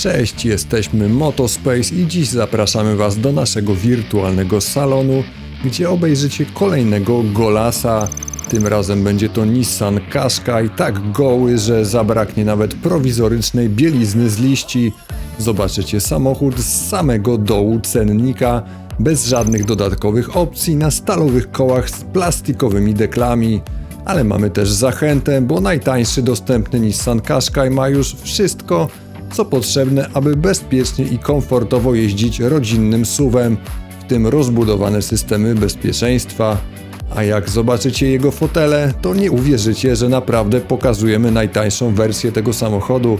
Cześć, jesteśmy Motospace i dziś zapraszamy Was do naszego wirtualnego salonu, gdzie obejrzycie kolejnego Golasa. Tym razem będzie to Nissan Qashqai, tak goły, że zabraknie nawet prowizorycznej bielizny z liści. Zobaczycie samochód z samego dołu cennika, bez żadnych dodatkowych opcji, na stalowych kołach z plastikowymi deklami. Ale mamy też zachętę, bo najtańszy dostępny Nissan Qashqai ma już wszystko, co potrzebne, aby bezpiecznie i komfortowo jeździć rodzinnym SUV-em, w tym rozbudowane systemy bezpieczeństwa. A jak zobaczycie jego fotele, to nie uwierzycie, że naprawdę pokazujemy najtańszą wersję tego samochodu.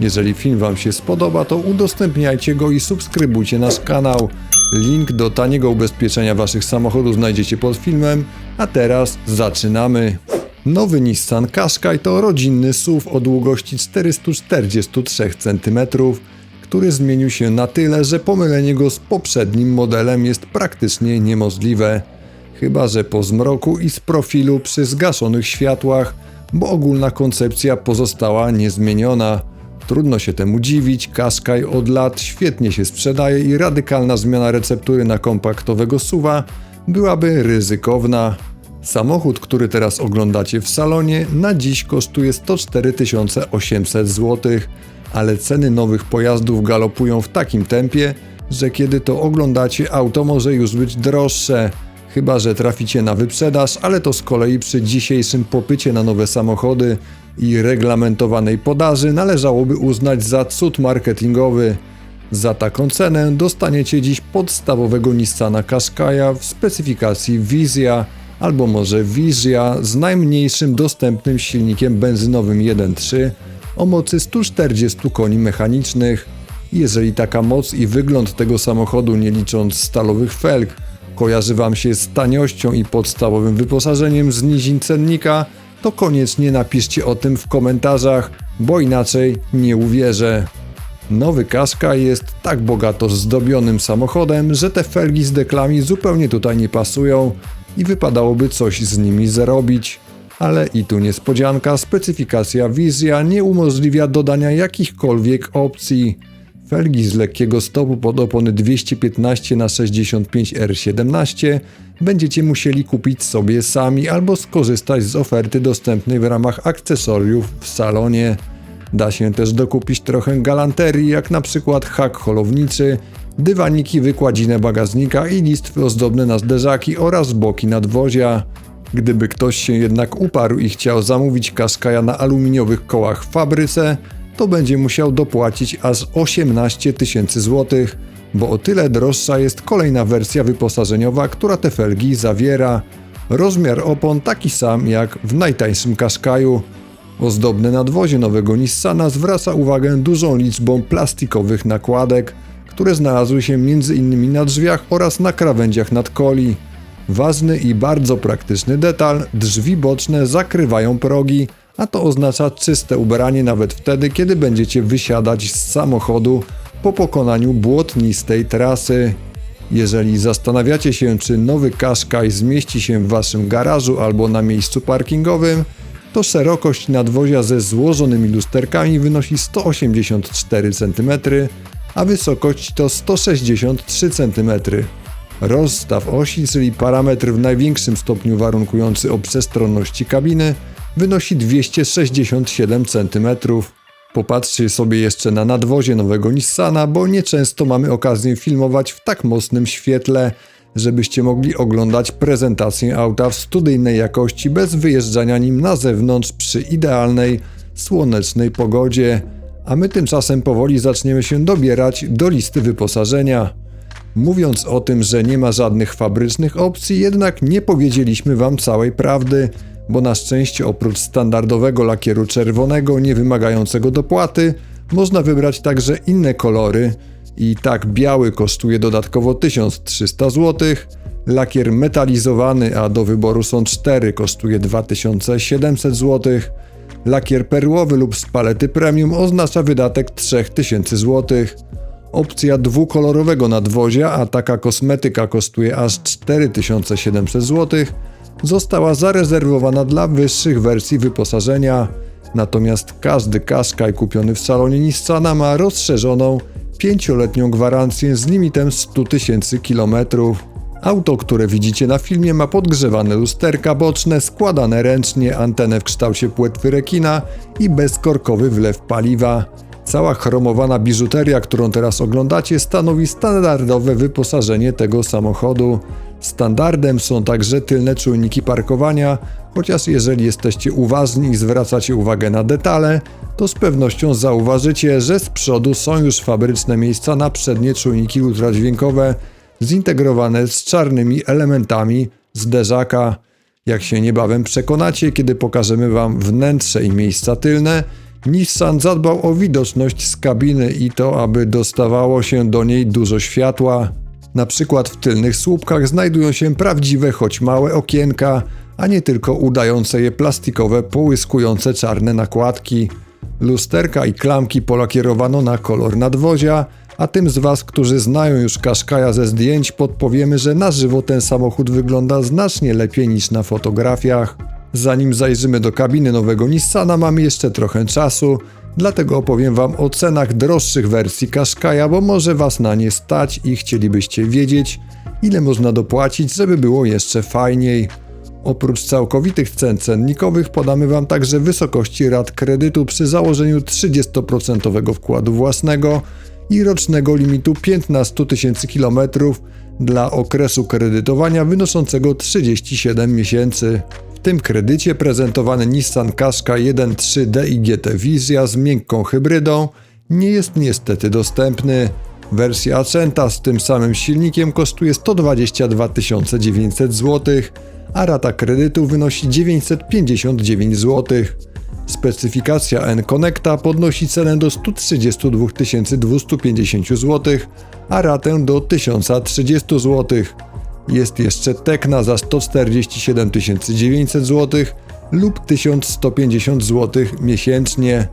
Jeżeli film Wam się spodoba, to udostępniajcie go i subskrybujcie nasz kanał. Link do taniego ubezpieczenia Waszych samochodów znajdziecie pod filmem, a teraz zaczynamy. Nowy Nissan Qashqai to rodzinny SUV o długości 443 cm, który zmienił się na tyle, że pomylenie go z poprzednim modelem jest praktycznie niemożliwe. Chyba, że po zmroku i z profilu przy zgaszonych światłach, bo ogólna koncepcja pozostała niezmieniona. Trudno się temu dziwić, Qashqai od lat świetnie się sprzedaje i radykalna zmiana receptury na kompaktowego SUVa byłaby ryzykowna. Samochód, który teraz oglądacie w salonie, na dziś kosztuje 104 800 zł, ale ceny nowych pojazdów galopują w takim tempie, że kiedy to oglądacie, auto może już być droższe. Chyba, że traficie na wyprzedaż, ale to z kolei przy dzisiejszym popycie na nowe samochody i reglamentowanej podaży należałoby uznać za cud marketingowy. Za taką cenę dostaniecie dziś podstawowego Nissana Qashqai'a w specyfikacji Vizja albo może Vizja z najmniejszym dostępnym silnikiem benzynowym 1.3 o mocy 140 koni mechanicznych. Jeżeli taka moc i wygląd tego samochodu, nie licząc stalowych felg, kojarzy Wam się z taniością i podstawowym wyposażeniem z nizin cennika, to koniecznie napiszcie o tym w komentarzach, bo inaczej nie uwierzę. Nowy Qashqai jest tak bogato zdobionym samochodem, że te felgi z deklami zupełnie tutaj nie pasują i wypadałoby coś z nimi zrobić. Ale i tu niespodzianka, specyfikacja Vizja nie umożliwia dodania jakichkolwiek opcji. Felgi z lekkiego stopu pod opony 215 na 65 R17 będziecie musieli kupić sobie sami albo skorzystać z oferty dostępnej w ramach akcesoriów w salonie. Da się też dokupić trochę galanterii, jak na przykład hak holowniczy, dywaniki, wykładzinę bagażnika i listwy ozdobne na zderzaki oraz boki nadwozia. Gdyby ktoś się jednak uparł i chciał zamówić kaskaja na aluminiowych kołach w fabryce, to będzie musiał dopłacić aż 18 tysięcy złotych, bo o tyle droższa jest kolejna wersja wyposażeniowa, która te felgi zawiera. Rozmiar opon taki sam jak w najtańszym Qashqaiu. Ozdobne nadwozie nowego Nissana zwraca uwagę dużą liczbą plastikowych nakładek, które znalazły się m.in. na drzwiach oraz na krawędziach nadkoli. Ważny i bardzo praktyczny detal, drzwi boczne zakrywają progi, a to oznacza czyste ubranie nawet wtedy, kiedy będziecie wysiadać z samochodu po pokonaniu błotnistej trasy. Jeżeli zastanawiacie się, czy nowy Qashqai zmieści się w waszym garażu albo na miejscu parkingowym, to szerokość nadwozia ze złożonymi lusterkami wynosi 184 cm, a wysokość to 163 cm. Rozstaw osi, czyli parametr w największym stopniu warunkujący o przestronności kabiny, wynosi 267 cm. Popatrzcie sobie jeszcze na nadwozie nowego Nissana, bo nieczęsto mamy okazję filmować w tak mocnym świetle, żebyście mogli oglądać prezentację auta w studyjnej jakości bez wyjeżdżania nim na zewnątrz przy idealnej, słonecznej pogodzie. A my tymczasem powoli zaczniemy się dobierać do listy wyposażenia. Mówiąc o tym, że nie ma żadnych fabrycznych opcji, jednak nie powiedzieliśmy Wam całej prawdy, bo na szczęście oprócz standardowego lakieru czerwonego, nie wymagającego dopłaty, można wybrać także inne kolory. I tak biały kosztuje dodatkowo 1300 zł, lakier metalizowany, a do wyboru są cztery, kosztuje 2700 zł, lakier perłowy lub z palety premium oznacza wydatek 3000 zł. Opcja dwukolorowego nadwozia, a taka kosmetyka kosztuje aż 4700 zł, została zarezerwowana dla wyższych wersji wyposażenia. Natomiast każdy Qashqai kupiony w salonie Nissana ma rozszerzoną pięcioletnią gwarancję z limitem 100 tysięcy kilometrów. Auto, które widzicie na filmie ma podgrzewane lusterka boczne, składane ręcznie, antenę w kształcie płetwy rekina i bezkorkowy wlew paliwa. Cała chromowana biżuteria, którą teraz oglądacie, stanowi standardowe wyposażenie tego samochodu. Standardem są także tylne czujniki parkowania, chociaż jeżeli jesteście uważni i zwracacie uwagę na detale, to z pewnością zauważycie, że z przodu są już fabryczne miejsca na przednie czujniki ultradźwiękowe, zintegrowane z czarnymi elementami zderzaka. Jak się niebawem przekonacie, kiedy pokażemy Wam wnętrze i miejsca tylne, Nissan zadbał o widoczność z kabiny i to, aby dostawało się do niej dużo światła. Na przykład w tylnych słupkach znajdują się prawdziwe, choć małe okienka, a nie tylko udające je plastikowe, połyskujące czarne nakładki. Lusterka i klamki polakierowano na kolor nadwozia, a tym z Was, którzy znają już Kaszkaja ze zdjęć, podpowiemy, że na żywo ten samochód wygląda znacznie lepiej niż na fotografiach. Zanim zajrzymy do kabiny nowego Nissana, mamy jeszcze trochę czasu, dlatego opowiem Wam o cenach droższych wersji Qashqai'a, bo może Was na nie stać i chcielibyście wiedzieć, ile można dopłacić, żeby było jeszcze fajniej. Oprócz całkowitych cen cennikowych podamy Wam także wysokości rat kredytu przy założeniu 30% wkładu własnego i rocznego limitu 15 tysięcy kilometrów dla okresu kredytowania wynoszącego 37 miesięcy. W tym kredycie prezentowany Nissan Qashqai 1.3 DIGT Vizja z miękką hybrydą nie jest niestety dostępny. Wersja Accenta z tym samym silnikiem kosztuje 122 900 zł, a rata kredytu wynosi 959 zł. Specyfikacja N-Connecta podnosi cenę do 132 250 zł, a ratę do 1030 zł. Jest jeszcze Tekna za 147 900 zł lub 1150 zł miesięcznie.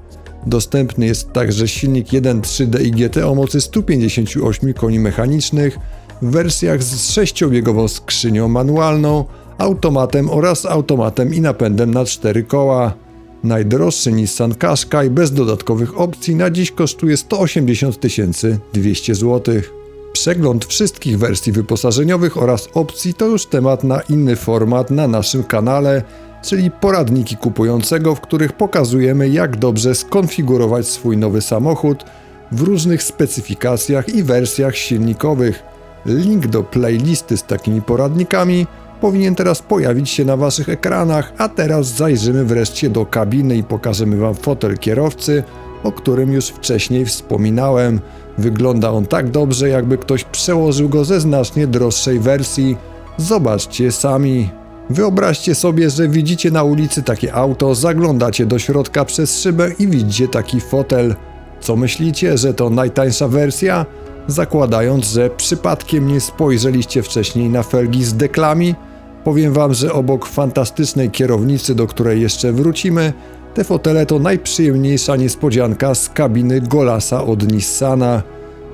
Dostępny jest także silnik 1.3 DIGT o mocy 158 koni mechanicznych w wersjach z sześciobiegową skrzynią manualną, automatem oraz automatem i napędem na cztery koła. Najdroższy Nissan Qashqai bez dodatkowych opcji na dziś kosztuje 180 200 zł. Przegląd wszystkich wersji wyposażeniowych oraz opcji to już temat na inny format na naszym kanale, czyli poradniki kupującego, w których pokazujemy jak dobrze skonfigurować swój nowy samochód w różnych specyfikacjach i wersjach silnikowych. Link do playlisty z takimi poradnikami powinien teraz pojawić się na waszych ekranach, a teraz zajrzymy wreszcie do kabiny i pokażemy wam fotel kierowcy, o którym już wcześniej wspominałem. Wygląda on tak dobrze, jakby ktoś przełożył go ze znacznie droższej wersji. Zobaczcie sami. Wyobraźcie sobie, że widzicie na ulicy takie auto, zaglądacie do środka przez szybę i widzicie taki fotel. Co myślicie, że to najtańsza wersja? Zakładając, że przypadkiem nie spojrzeliście wcześniej na felgi z deklami, Powiem Wam, że obok fantastycznej kierownicy, do której jeszcze wrócimy, te fotele to najprzyjemniejsza niespodzianka z kabiny Golasa od Nissana.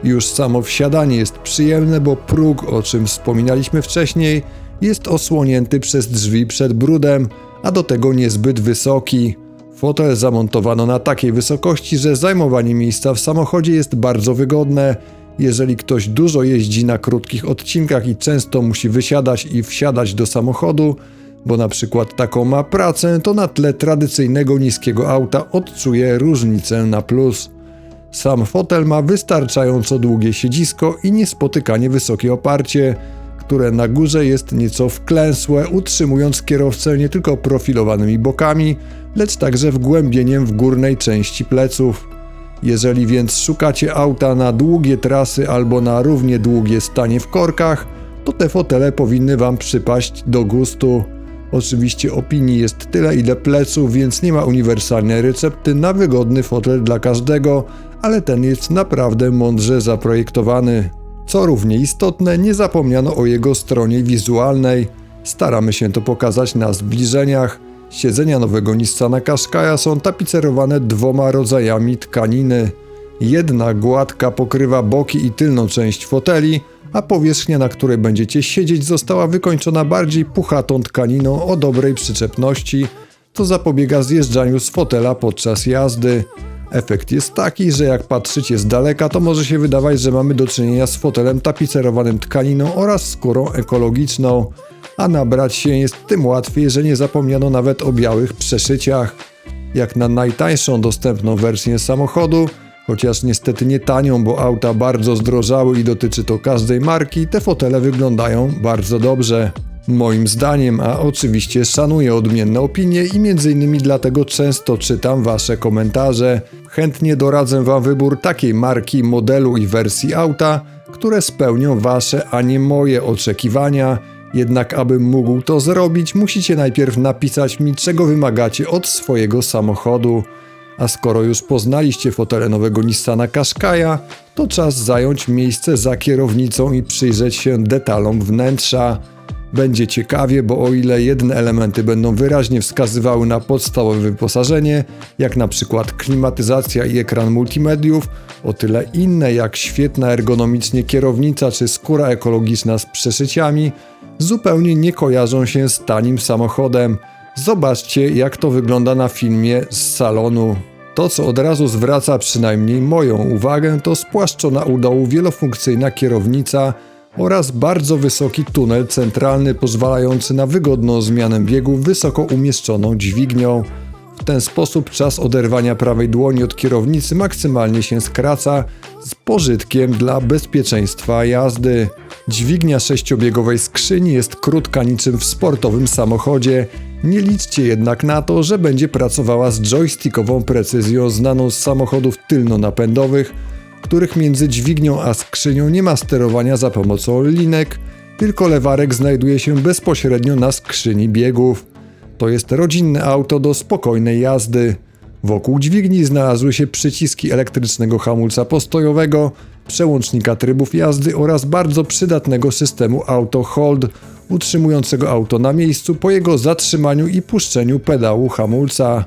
Już samo wsiadanie jest przyjemne, bo próg, o czym wspominaliśmy wcześniej, jest osłonięty przez drzwi przed brudem, a do tego niezbyt wysoki. Fotel zamontowano na takiej wysokości, że zajmowanie miejsca w samochodzie jest bardzo wygodne jeżeli ktoś dużo jeździ na krótkich odcinkach i często musi wysiadać i wsiadać do samochodu, bo na przykład taką ma pracę, to na tle tradycyjnego niskiego auta odczuje różnicę na plus. Sam fotel ma wystarczająco długie siedzisko i niespotykanie wysokie oparcie, które na górze jest nieco wklęsłe, utrzymując kierowcę nie tylko profilowanymi bokami, lecz także wgłębieniem w górnej części pleców. Jeżeli więc szukacie auta na długie trasy albo na równie długie stanie w korkach, to te fotele powinny Wam przypaść do gustu. Oczywiście opinii jest tyle ile pleców, więc nie ma uniwersalnej recepty na wygodny fotel dla każdego, ale ten jest naprawdę mądrze zaprojektowany. Co równie istotne, nie zapomniano o jego stronie wizualnej. Staramy się to pokazać na zbliżeniach. Siedzenia nowego Nissana Qashqai'a są tapicerowane dwoma rodzajami tkaniny. Jedna gładka pokrywa boki i tylną część foteli, a powierzchnia, na której będziecie siedzieć, została wykończona bardziej puchatą tkaniną o dobrej przyczepności, co zapobiega zjeżdżaniu z fotela podczas jazdy. Efekt jest taki, że jak patrzycie z daleka, to może się wydawać, że mamy do czynienia z fotelem tapicerowanym tkaniną oraz skórą ekologiczną, a nabrać się jest tym łatwiej, że nie zapomniano nawet o białych przeszyciach. Jak na najtańszą dostępną wersję samochodu, chociaż niestety nie tanią, bo auta bardzo zdrożały i dotyczy to każdej marki, te fotele wyglądają bardzo dobrze. Moim zdaniem, a oczywiście szanuję odmienne opinie i między innymi dlatego często czytam wasze komentarze. Chętnie doradzę wam wybór takiej marki, modelu i wersji auta, które spełnią wasze, a nie moje oczekiwania. Jednak abym mógł to zrobić, musicie najpierw napisać mi, czego wymagacie od swojego samochodu. A skoro już poznaliście fotele nowego Nissana Qashqai'a, to czas zająć miejsce za kierownicą i przyjrzeć się detalom wnętrza. Będzie ciekawie, bo o ile jedne elementy będą wyraźnie wskazywały na podstawowe wyposażenie, jak na przykład klimatyzacja i ekran multimediów, o tyle inne jak świetna ergonomicznie kierownica czy skóra ekologiczna z przeszyciami zupełnie nie kojarzą się z tanim samochodem. Zobaczcie jak to wygląda na filmie z salonu. To, co od razu zwraca przynajmniej moją uwagę, to spłaszczona u dołu wielofunkcyjna kierownica oraz bardzo wysoki tunel centralny pozwalający na wygodną zmianę biegu wysoko umieszczoną dźwignią. W ten sposób czas oderwania prawej dłoni od kierownicy maksymalnie się skraca z pożytkiem dla bezpieczeństwa jazdy. Dźwignia sześciobiegowej skrzyni jest krótka niczym w sportowym samochodzie. Nie liczcie jednak na to, że będzie pracowała z joystickową precyzją znaną z samochodów tylno-napędowych, których między dźwignią a skrzynią nie ma sterowania za pomocą linek, tylko lewarek znajduje się bezpośrednio na skrzyni biegów. To jest rodzinne auto do spokojnej jazdy. Wokół dźwigni znalazły się przyciski elektrycznego hamulca postojowego, przełącznika trybów jazdy oraz bardzo przydatnego systemu Auto Hold, utrzymującego auto na miejscu po jego zatrzymaniu i puszczeniu pedału hamulca.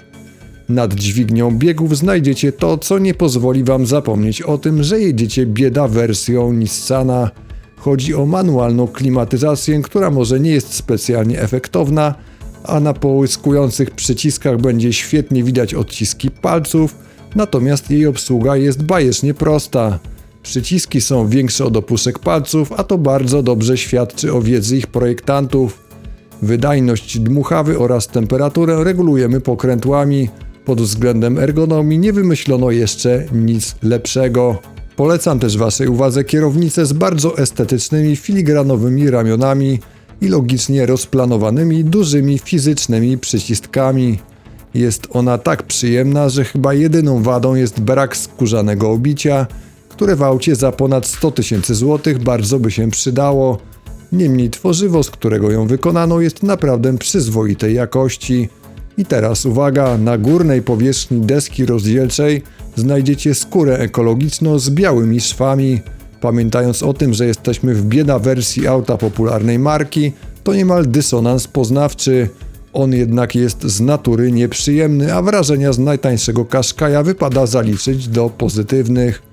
Nad dźwignią biegów znajdziecie to, co nie pozwoli wam zapomnieć o tym, że jedziecie bieda wersją Nissana. Chodzi o manualną klimatyzację, która może nie jest specjalnie efektowna, a na połyskujących przyciskach będzie świetnie widać odciski palców, natomiast jej obsługa jest bajecznie prosta. Przyciski są większe od opuszek palców, a to bardzo dobrze świadczy o wiedzy ich projektantów. Wydajność dmuchawy oraz temperaturę regulujemy pokrętłami. Pod względem ergonomii nie wymyślono jeszcze nic lepszego. Polecam też Waszej uwadze kierownicę z bardzo estetycznymi filigranowymi ramionami i logicznie rozplanowanymi dużymi fizycznymi przyciskami. Jest ona tak przyjemna, że chyba jedyną wadą jest brak skórzanego obicia, które w aucie za ponad 100 tysięcy złotych bardzo by się przydało. Niemniej tworzywo, z którego ją wykonano, jest naprawdę przyzwoitej jakości. I teraz uwaga, na górnej powierzchni deski rozdzielczej znajdziecie skórę ekologiczną z białymi szwami. Pamiętając o tym, że jesteśmy w bieda wersji auta popularnej marki, to niemal dysonans poznawczy. On jednak jest z natury nieprzyjemny, a wrażenia z najtańszego kaszkaja wypada zaliczyć do pozytywnych.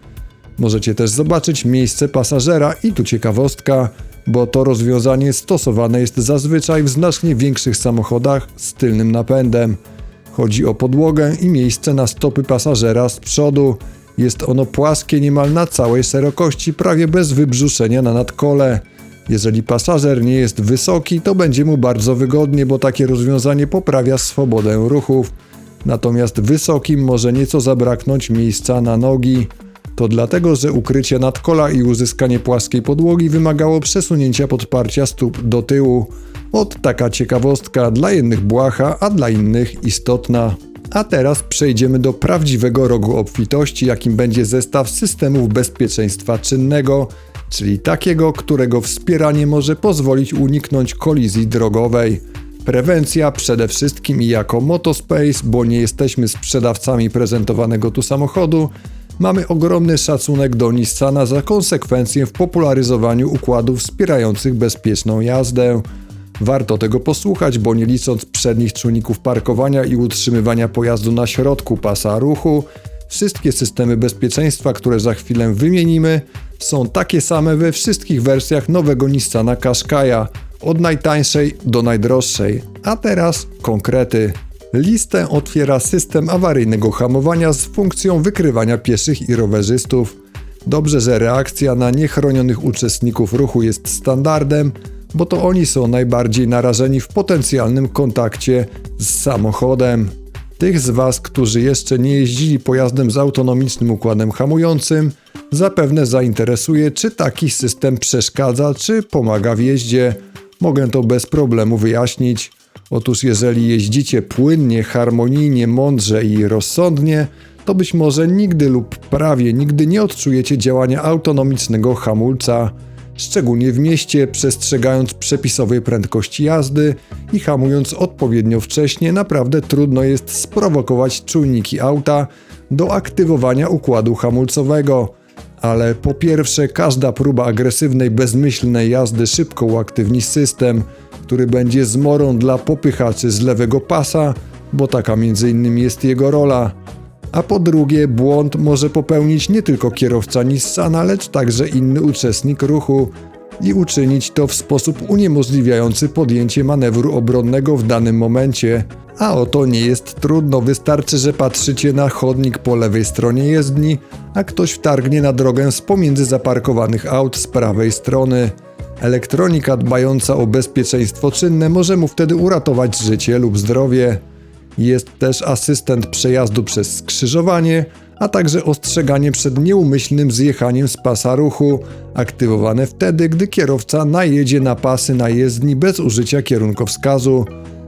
Możecie też zobaczyć miejsce pasażera i tu ciekawostka, bo to rozwiązanie stosowane jest zazwyczaj w znacznie większych samochodach z tylnym napędem. Chodzi o podłogę i miejsce na stopy pasażera z przodu. Jest ono płaskie niemal na całej szerokości, prawie bez wybrzuszenia na nadkole. Jeżeli pasażer nie jest wysoki, to będzie mu bardzo wygodnie, bo takie rozwiązanie poprawia swobodę ruchów. Natomiast wysokim może nieco zabraknąć miejsca na nogi. To dlatego, że ukrycie nadkola i uzyskanie płaskiej podłogi wymagało przesunięcia podparcia stóp do tyłu. Od taka ciekawostka dla jednych błaha, a dla innych istotna. A teraz przejdziemy do prawdziwego rogu obfitości, jakim będzie zestaw systemów bezpieczeństwa czynnego, czyli takiego, którego wspieranie może pozwolić uniknąć kolizji drogowej. Prewencja przede wszystkim i jako Motospace, bo nie jesteśmy sprzedawcami prezentowanego tu samochodu, mamy ogromny szacunek do Nissana za konsekwencję w popularyzowaniu układów wspierających bezpieczną jazdę. Warto tego posłuchać, bo nie licząc przednich czujników parkowania i utrzymywania pojazdu na środku pasa ruchu, wszystkie systemy bezpieczeństwa, które za chwilę wymienimy, są takie same we wszystkich wersjach nowego Nissana Qashqai'a, od najtańszej do najdroższej. A teraz konkrety. Listę otwiera system awaryjnego hamowania z funkcją wykrywania pieszych i rowerzystów. Dobrze, że reakcja na niechronionych uczestników ruchu jest standardem, bo to oni są najbardziej narażeni w potencjalnym kontakcie z samochodem. Tych z Was, którzy jeszcze nie jeździli pojazdem z autonomicznym układem hamującym, zapewne zainteresuje, czy taki system przeszkadza, czy pomaga w jeździe. Mogę to bez problemu wyjaśnić. Otóż jeżeli jeździcie płynnie, harmonijnie, mądrze i rozsądnie, to być może nigdy lub prawie nigdy nie odczujecie działania autonomicznego hamulca, szczególnie w mieście, przestrzegając przepisowej prędkości jazdy i hamując odpowiednio wcześnie, naprawdę trudno jest sprowokować czujniki auta do aktywowania układu hamulcowego. Ale po pierwsze, każda próba agresywnej, bezmyślnej jazdy szybko uaktywni system, który będzie zmorą dla popychaczy z lewego pasa, bo taka innymi jest jego rola. A po drugie, błąd może popełnić nie tylko kierowca Nissana, lecz także inny uczestnik ruchu i uczynić to w sposób uniemożliwiający podjęcie manewru obronnego w danym momencie. A oto nie jest trudno, wystarczy, że patrzycie na chodnik po lewej stronie jezdni, a ktoś wtargnie na drogę z pomiędzy zaparkowanych aut z prawej strony. Elektronika dbająca o bezpieczeństwo czynne może mu wtedy uratować życie lub zdrowie. Jest też asystent przejazdu przez skrzyżowanie, a także ostrzeganie przed nieumyślnym zjechaniem z pasa ruchu, aktywowane wtedy, gdy kierowca najedzie na pasy na jezdni bez użycia kierunkowskazu.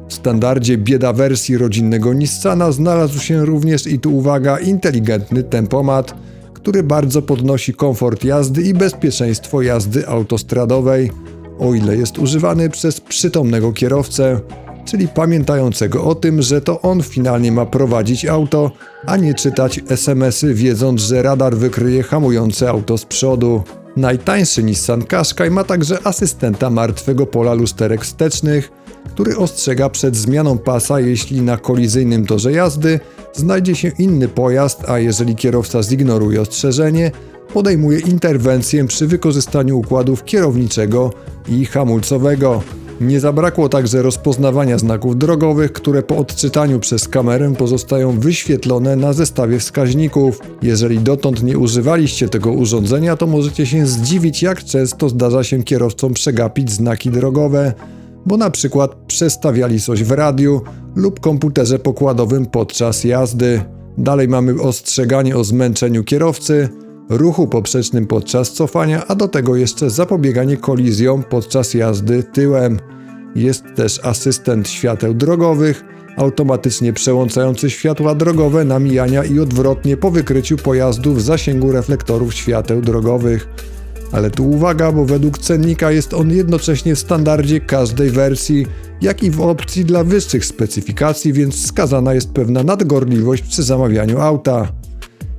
W standardzie bieda wersji rodzinnego Nissana znalazł się również i tu uwaga inteligentny tempomat, który bardzo podnosi komfort jazdy i bezpieczeństwo jazdy autostradowej, o ile jest używany przez przytomnego kierowcę, czyli pamiętającego o tym, że to on finalnie ma prowadzić auto, a nie czytać SMS-y, wiedząc, że radar wykryje hamujące auto z przodu. Najtańszy Nissan Qashqai ma także asystenta martwego pola lusterek wstecznych, który ostrzega przed zmianą pasa, jeśli na kolizyjnym torze jazdy znajdzie się inny pojazd, a jeżeli kierowca zignoruje ostrzeżenie, podejmuje interwencję przy wykorzystaniu układów kierowniczego i hamulcowego. Nie zabrakło także rozpoznawania znaków drogowych, które po odczytaniu przez kamerę pozostają wyświetlone na zestawie wskaźników. Jeżeli dotąd nie używaliście tego urządzenia, to możecie się zdziwić, jak często zdarza się kierowcom przegapić znaki drogowe, bo na przykład przestawiali coś w radiu lub komputerze pokładowym podczas jazdy. Dalej mamy ostrzeganie o zmęczeniu kierowcy, ruchu poprzecznym podczas cofania, a do tego jeszcze zapobieganie kolizjom podczas jazdy tyłem. Jest też asystent świateł drogowych, automatycznie przełączający światła drogowe na mijania i odwrotnie po wykryciu pojazdu w zasięgu reflektorów świateł drogowych. Ale tu uwaga, bo według cennika jest on jednocześnie w standardzie każdej wersji, jak i w opcji dla wyższych specyfikacji, więc skazana jest pewna nadgorliwość przy zamawianiu auta.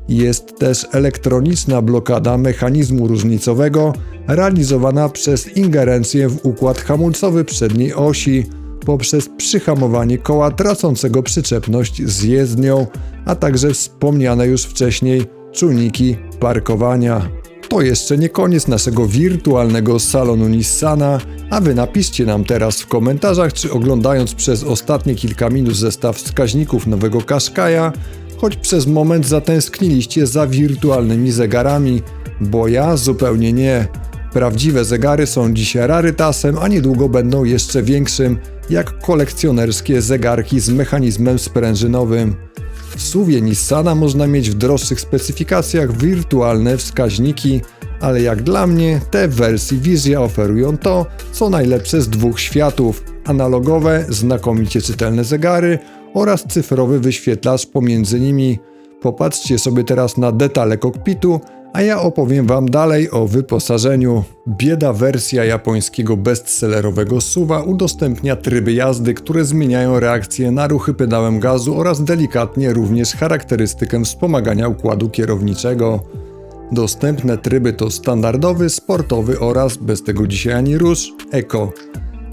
Jest też elektroniczna blokada mechanizmu różnicowego, realizowana przez ingerencję w układ hamulcowy przedniej osi poprzez przyhamowanie koła tracącego przyczepność z jezdnią, a także wspomniane już wcześniej czujniki parkowania. To jeszcze nie koniec naszego wirtualnego salonu Nissana, a wy napiszcie nam teraz w komentarzach, czy oglądając przez ostatnie kilka minut zestaw wskaźników nowego Qashqai'a, choć przez moment zatęskniliście za wirtualnymi zegarami, bo ja zupełnie nie. Prawdziwe zegary są dzisiaj rarytasem, a niedługo będą jeszcze większym, jak kolekcjonerskie zegarki z mechanizmem sprężynowym. W suwie Nissana można mieć w droższych specyfikacjach wirtualne wskaźniki, ale jak dla mnie te wersji Vizja oferują to, co najlepsze z dwóch światów: analogowe, znakomicie czytelne zegary oraz cyfrowy wyświetlacz pomiędzy nimi. Popatrzcie sobie teraz na detale kokpitu, a ja opowiem Wam dalej o wyposażeniu. Bieda wersja japońskiego bestsellerowego SUVa udostępnia tryby jazdy, które zmieniają reakcję na ruchy pedałem gazu oraz delikatnie również charakterystykę wspomagania układu kierowniczego. Dostępne tryby to standardowy, sportowy oraz, bez tego dzisiaj ani rusz, eko.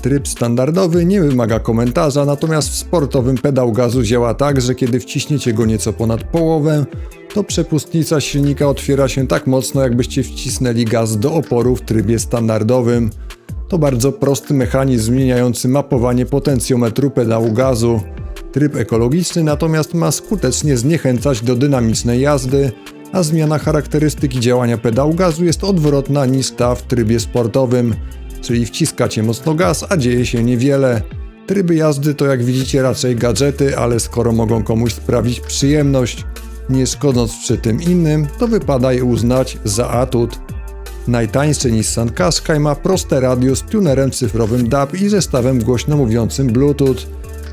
Tryb standardowy nie wymaga komentarza, natomiast w sportowym pedał gazu działa tak, że kiedy wciśniecie go nieco ponad połowę, to przepustnica silnika otwiera się tak mocno, jakbyście wcisnęli gaz do oporu w trybie standardowym. To bardzo prosty mechanizm zmieniający mapowanie potencjometru pedału gazu. Tryb ekologiczny natomiast ma skutecznie zniechęcać do dynamicznej jazdy, a zmiana charakterystyki działania pedału gazu jest odwrotna niż ta w trybie sportowym, czyli wciskacie mocno gaz, a dzieje się niewiele. Tryby jazdy to jak widzicie raczej gadżety, ale skoro mogą komuś sprawić przyjemność, nie szkodząc przy tym innym, to wypada je uznać za atut. Najtańszy Nissan Qashqai ma proste radio z tunerem cyfrowym DAB i zestawem głośno mówiącym Bluetooth,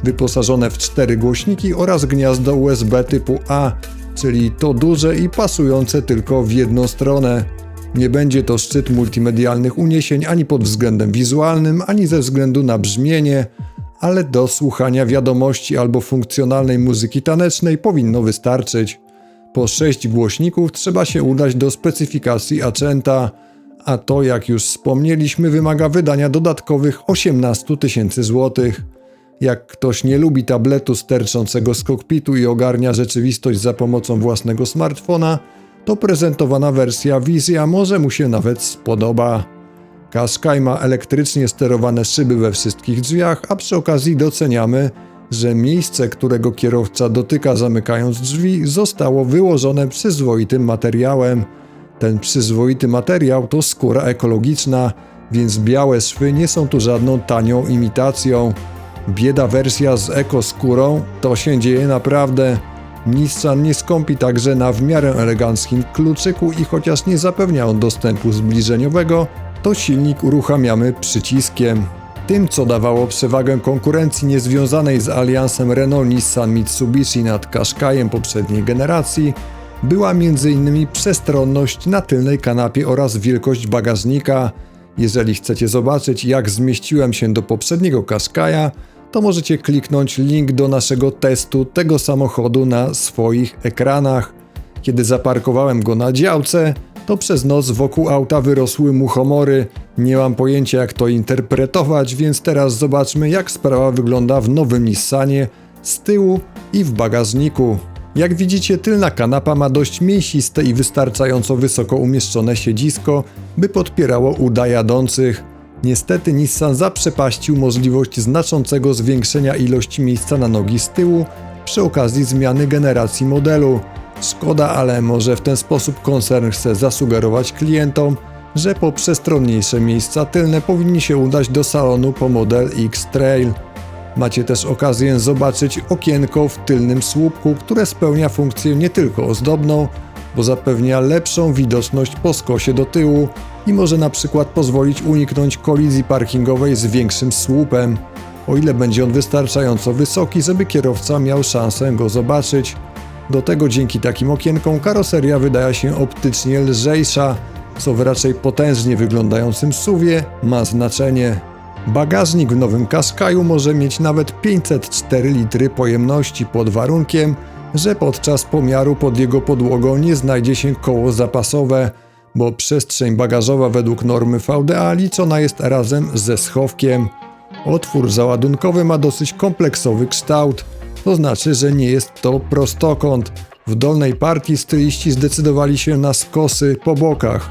wyposażone w cztery głośniki oraz gniazdo USB typu A, czyli to duże i pasujące tylko w jedną stronę. Nie będzie to szczyt multimedialnych uniesień ani pod względem wizualnym, ani ze względu na brzmienie, ale do słuchania wiadomości albo funkcjonalnej muzyki tanecznej powinno wystarczyć. Po 6 głośników trzeba się udać do specyfikacji Accenta, a to jak już wspomnieliśmy wymaga wydania dodatkowych 18 tysięcy złotych. Jak ktoś nie lubi tabletu sterczącego z kokpitu i ogarnia rzeczywistość za pomocą własnego smartfona, to prezentowana wersja Vizja może mu się nawet spodoba. Qashqai ma elektrycznie sterowane szyby we wszystkich drzwiach, a przy okazji doceniamy, że miejsce, którego kierowca dotyka zamykając drzwi, zostało wyłożone przyzwoitym materiałem. Ten przyzwoity materiał to skóra ekologiczna, więc białe szwy nie są tu żadną tanią imitacją. Bieda wersja z ekoskórą to się dzieje naprawdę. Nissan nie skąpi także na w miarę eleganckim kluczyku i chociaż nie zapewnia on dostępu zbliżeniowego, to silnik uruchamiamy przyciskiem. Tym, co dawało przewagę konkurencji niezwiązanej z aliansem Renault-Nissan-Mitsubishi nad Qashqaiem poprzedniej generacji, była m.in. przestronność na tylnej kanapie oraz wielkość bagażnika. Jeżeli chcecie zobaczyć, jak zmieściłem się do poprzedniego Qashqaia, to możecie kliknąć link do naszego testu tego samochodu na swoich ekranach. Kiedy zaparkowałem go na działce, to przez noc wokół auta wyrosły muchomory. Nie mam pojęcia jak to interpretować, więc teraz zobaczmy jak sprawa wygląda w nowym Nissanie z tyłu i w bagażniku. Jak widzicie, tylna kanapa ma dość mięsiste i wystarczająco wysoko umieszczone siedzisko, by podpierało uda jadących. Niestety Nissan zaprzepaścił możliwość znaczącego zwiększenia ilości miejsca na nogi z tyłu przy okazji zmiany generacji modelu. Szkoda, ale może w ten sposób koncern chce zasugerować klientom, że po przestronniejsze miejsca tylne powinni się udać do salonu po model X-Trail. Macie też okazję zobaczyć okienko w tylnym słupku, które spełnia funkcję nie tylko ozdobną, bo zapewnia lepszą widoczność po skosie do tyłu i może na przykład pozwolić uniknąć kolizji parkingowej z większym słupem, o ile będzie on wystarczająco wysoki, żeby kierowca miał szansę go zobaczyć. Do tego dzięki takim okienkom karoseria wydaje się optycznie lżejsza, co w raczej potężnie wyglądającym suwie ma znaczenie. Bagażnik w nowym Qashqaiu może mieć nawet 504 litry pojemności pod warunkiem, że podczas pomiaru pod jego podłogą nie znajdzie się koło zapasowe, bo przestrzeń bagażowa według normy VDA liczona jest razem ze schowkiem. Otwór załadunkowy ma dosyć kompleksowy kształt, to znaczy, że nie jest to prostokąt. W dolnej partii styliści zdecydowali się na skosy po bokach.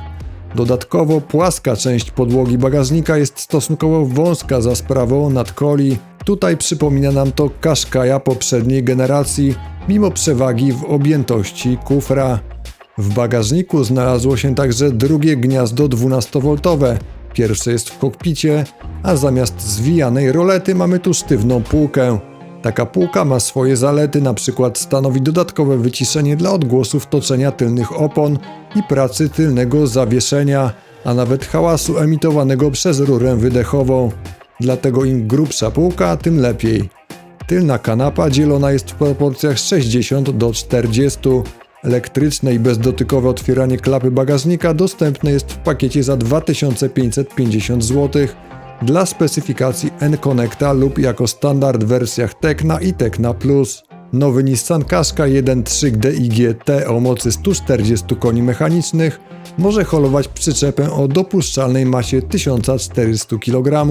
Dodatkowo płaska część podłogi bagażnika jest stosunkowo wąska za sprawą nadkoli. Tutaj przypomina nam to Qashqai'a poprzedniej generacji, mimo przewagi w objętości kufra. W bagażniku znalazło się także drugie gniazdo 12V. Pierwsze jest w kokpicie, a zamiast zwijanej rolety mamy tu sztywną półkę. Taka półka ma swoje zalety, np. stanowi dodatkowe wyciszenie dla odgłosów toczenia tylnych opon i pracy tylnego zawieszenia, a nawet hałasu emitowanego przez rurę wydechową. Dlatego im grubsza półka, tym lepiej. Tylna kanapa dzielona jest w proporcjach 60 do 40. Elektryczne i bezdotykowe otwieranie klapy bagażnika dostępne jest w pakiecie za 2550 zł dla specyfikacji N-Connecta lub jako standard w wersjach Tecna i Tecna Plus. Nowy Nissan Qashqai 1.3 DIG T o mocy 140 koni mechanicznych może holować przyczepę o dopuszczalnej masie 1400 kg,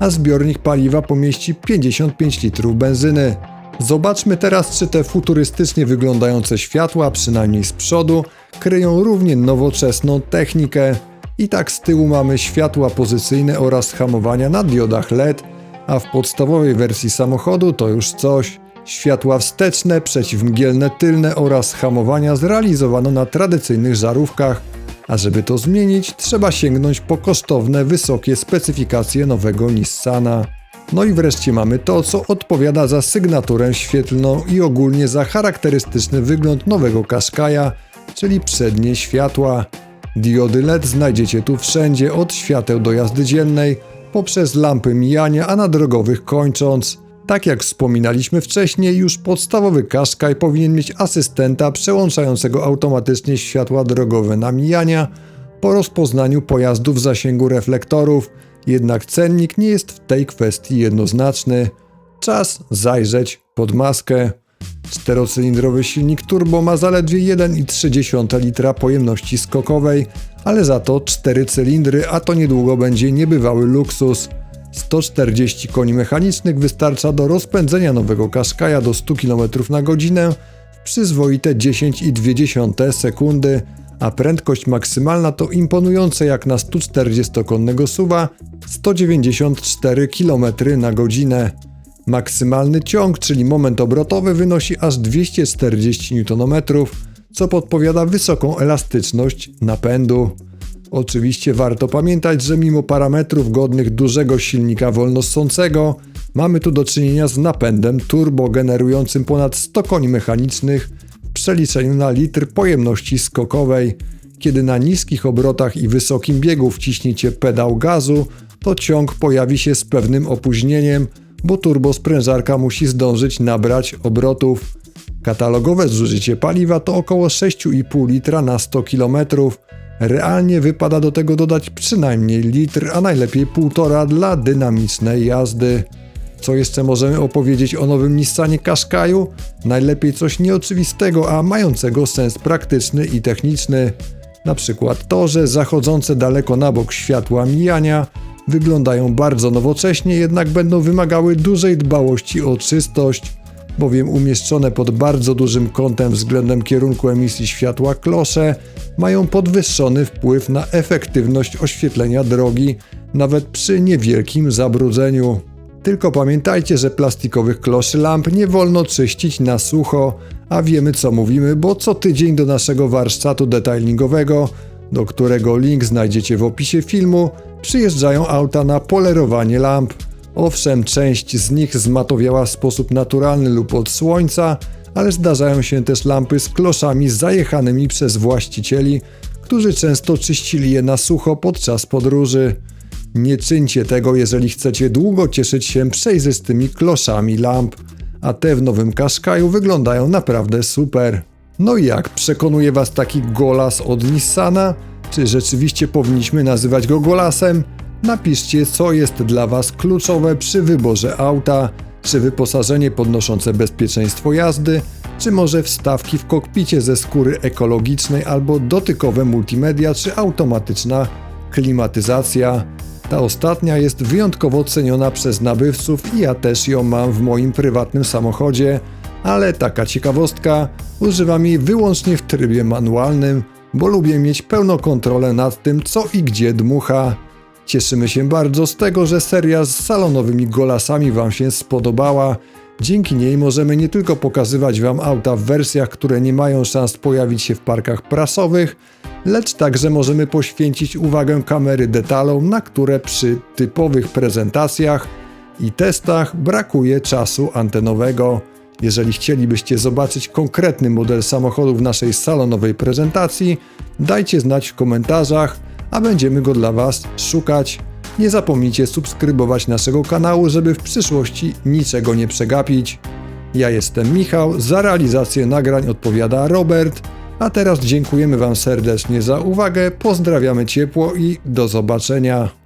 a zbiornik paliwa pomieści 55 litrów benzyny. Zobaczmy teraz, czy te futurystycznie wyglądające światła, przynajmniej z przodu, kryją równie nowoczesną technikę. I tak z tyłu mamy światła pozycyjne oraz hamowania na diodach LED, a w podstawowej wersji samochodu to już coś. Światła wsteczne, przeciwmgielne tylne oraz hamowania zrealizowano na tradycyjnych żarówkach, a żeby to zmienić, trzeba sięgnąć po kosztowne, wysokie specyfikacje nowego Nissana. No i wreszcie mamy to, co odpowiada za sygnaturę świetlną i ogólnie za charakterystyczny wygląd nowego Qashqai'a, czyli przednie światła. Diody LED znajdziecie tu wszędzie, od świateł do jazdy dziennej, poprzez lampy mijania, a na drogowych kończąc. Tak jak wspominaliśmy wcześniej, już podstawowy Qashqai powinien mieć asystenta przełączającego automatycznie światła drogowe na mijania po rozpoznaniu pojazdów w zasięgu reflektorów, jednak cennik nie jest w tej kwestii jednoznaczny. Czas zajrzeć pod maskę. Czterocylindrowy silnik turbo ma zaledwie 1,3 litra pojemności skokowej, ale za to 4 cylindry, a to niedługo będzie niebywały luksus. 140 koni mechanicznych wystarcza do rozpędzenia nowego Qashqai'a do 100 km na godzinę w przyzwoite 10,2 sekundy, a prędkość maksymalna to imponujące jak na 140-konnego suwa 194 km na godzinę. Maksymalny ciąg, czyli moment obrotowy, wynosi aż 240 Nm, co podpowiada wysoką elastyczność napędu. Oczywiście warto pamiętać, że mimo parametrów godnych dużego silnika wolnossącego, mamy tu do czynienia z napędem turbo generującym ponad 100 koni mechanicznych przeliczeniu na litr pojemności skokowej. Kiedy na niskich obrotach i wysokim biegu wciśniecie pedał gazu, to ciąg pojawi się z pewnym opóźnieniem, bo turbosprężarka musi zdążyć nabrać obrotów. Katalogowe zużycie paliwa to około 6,5 litra na 100 km. Realnie wypada do tego dodać przynajmniej litr, a najlepiej półtora dla dynamicznej jazdy. Co jeszcze możemy opowiedzieć o nowym Nissanie Qashqai'u? Najlepiej coś nieoczywistego, a mającego sens praktyczny i techniczny. Na przykład to, że zachodzące daleko na bok światła mijania wyglądają bardzo nowocześnie, jednak będą wymagały dużej dbałości o czystość, bowiem umieszczone pod bardzo dużym kątem względem kierunku emisji światła klosze mają podwyższony wpływ na efektywność oświetlenia drogi, nawet przy niewielkim zabrudzeniu. Tylko pamiętajcie, że plastikowych kloszy lamp nie wolno czyścić na sucho, a wiemy co mówimy, bo co tydzień do naszego warsztatu detailingowego, do którego link znajdziecie w opisie filmu, przyjeżdżają auta na polerowanie lamp. Owszem, część z nich zmatowiała w sposób naturalny lub od słońca, ale zdarzają się też lampy z kloszami zajechanymi przez właścicieli, którzy często czyścili je na sucho podczas podróży. Nie czyńcie tego, jeżeli chcecie długo cieszyć się przejrzystymi kloszami lamp, a te w nowym Qashqai'u wyglądają naprawdę super. No i jak, przekonuje Was taki golas od Nissana? Czy rzeczywiście powinniśmy nazywać go golasem? Napiszcie, co jest dla Was kluczowe przy wyborze auta, czy wyposażenie podnoszące bezpieczeństwo jazdy, czy może wstawki w kokpicie ze skóry ekologicznej albo dotykowe multimedia, czy automatyczna klimatyzacja. Ta ostatnia jest wyjątkowo ceniona przez nabywców i ja też ją mam w moim prywatnym samochodzie, ale taka ciekawostka, używam jej wyłącznie w trybie manualnym, bo lubię mieć pełną kontrolę nad tym, co i gdzie dmucha. Cieszymy się bardzo z tego, że seria z salonowymi golasami Wam się spodobała. Dzięki niej możemy nie tylko pokazywać Wam auta w wersjach, które nie mają szans pojawić się w parkach prasowych, lecz także możemy poświęcić uwagę kamery detalom, na które przy typowych prezentacjach i testach brakuje czasu antenowego. Jeżeli chcielibyście zobaczyć konkretny model samochodu w naszej salonowej prezentacji, dajcie znać w komentarzach, a będziemy go dla Was szukać. Nie zapomnijcie subskrybować naszego kanału, żeby w przyszłości niczego nie przegapić. Ja jestem Michał, za realizację nagrań odpowiada Robert, a teraz dziękujemy Wam serdecznie za uwagę, pozdrawiamy ciepło i do zobaczenia.